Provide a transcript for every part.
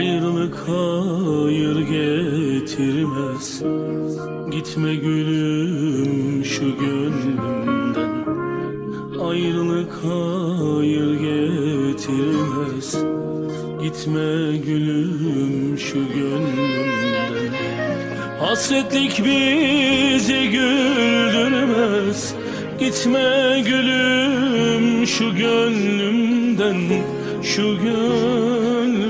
Ayrılık hayır getirmez. Gitme gülüm şu gönlümden. Ayrılık hayır getirmez. Gitme gülüm şu gönlümden. Hasretlik bizi güldürmez. Gitme gülüm şu gönlümden. Şu gönlümden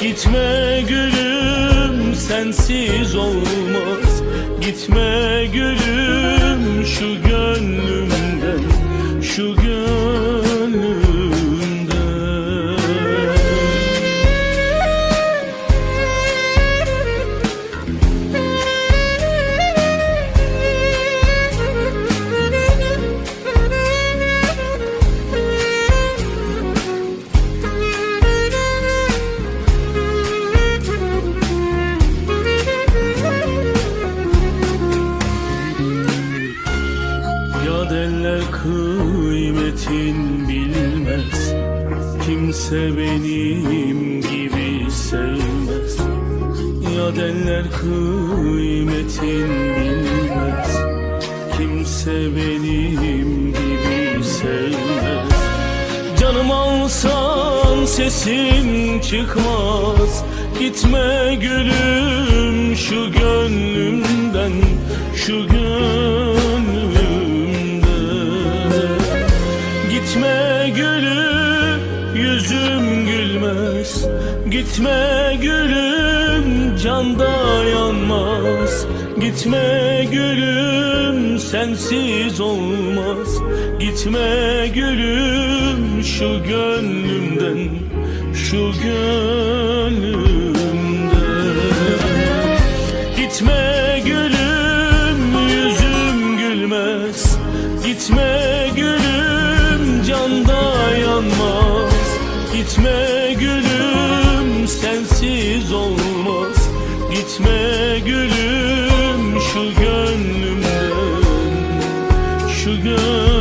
Gitme gülüm sensiz olmaz. Gitme gülüm şu gönlümden Şu gönlümden kıymetin bilmez. Kimse benim gibi sevmez. Ya derler kıymetin bilmez. Kimse benim gibi sevmez. Canım alsan sesim çıkmaz. Gitme gülüm şu gönlümden Şu gönlümden yüzüm gülmez. Gitme gülüm canda yanmaz. Gitme gülüm sensiz olmaz. Gitme gülüm şu gönlümden Şu gönlümden. Gitme gülüm yüzüm gülmez. Gitme Gitme gülüm sensiz olmaz. Gitme gülüm şu gönlümden Şu gönlümden